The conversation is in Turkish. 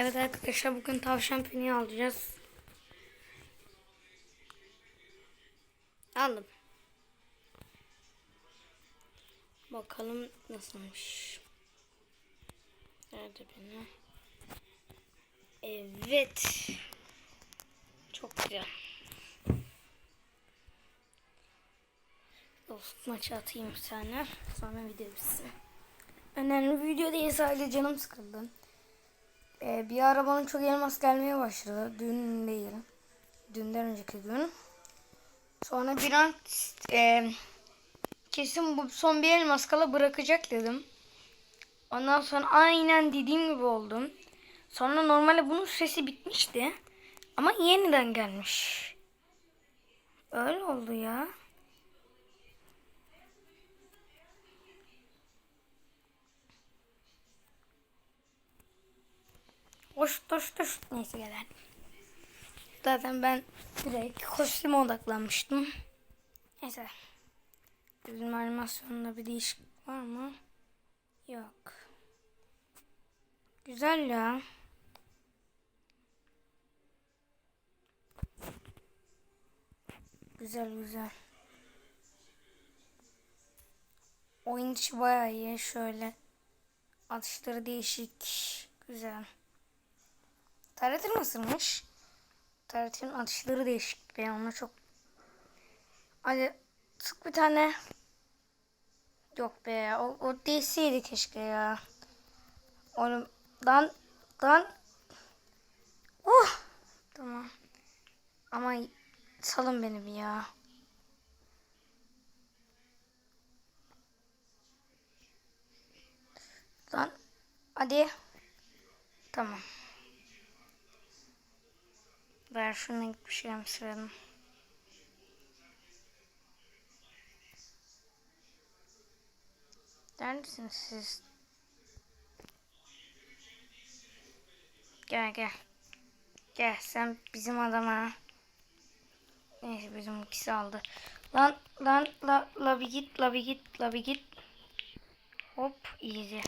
Evet arkadaşlar bugün tavşan pini alacağız. Aldım. Bakalım nasılmış. Nerede pini? Evet. Çok güzel. Dost maçı atayım bir tane. Sonra video bitsin. Önemli bir video değil sadece canım sıkıldı. Ee, bir ara bana çok elmas gelmeye başladı. Dün değil. Dünden önceki gün. Sonra bir an e, kesin bu son bir elmas kala bırakacak dedim. Ondan sonra aynen dediğim gibi oldum. Sonra normalde bunun süresi bitmişti. Ama yeniden gelmiş. Öyle oldu ya. Hoş hoş hoş. Neyse gelen. Zaten ben direkt kostüme odaklanmıştım. Neyse. Bizim animasyonda bir değişiklik var mı? Yok. Güzel ya. Güzel güzel. Oyun içi bayağı iyi. Şöyle atışları değişik. Güzel. Taretin nasılmış? Taretin atışları değişik. Ben ona çok... Hadi sık bir tane. Yok be. O, o DC'ydi keşke ya. Oğlum dan dan. Uh. Tamam. Ama salın beni bir ya. Lan hadi. Tamam. Ver şuna gitmiş gelmişlerim. Neredesiniz siz? Gel gel. Gel sen bizim adama. Neyse bizim ikisi aldı. Lan lan la la bir git la bir git la bir git. Hop iyice.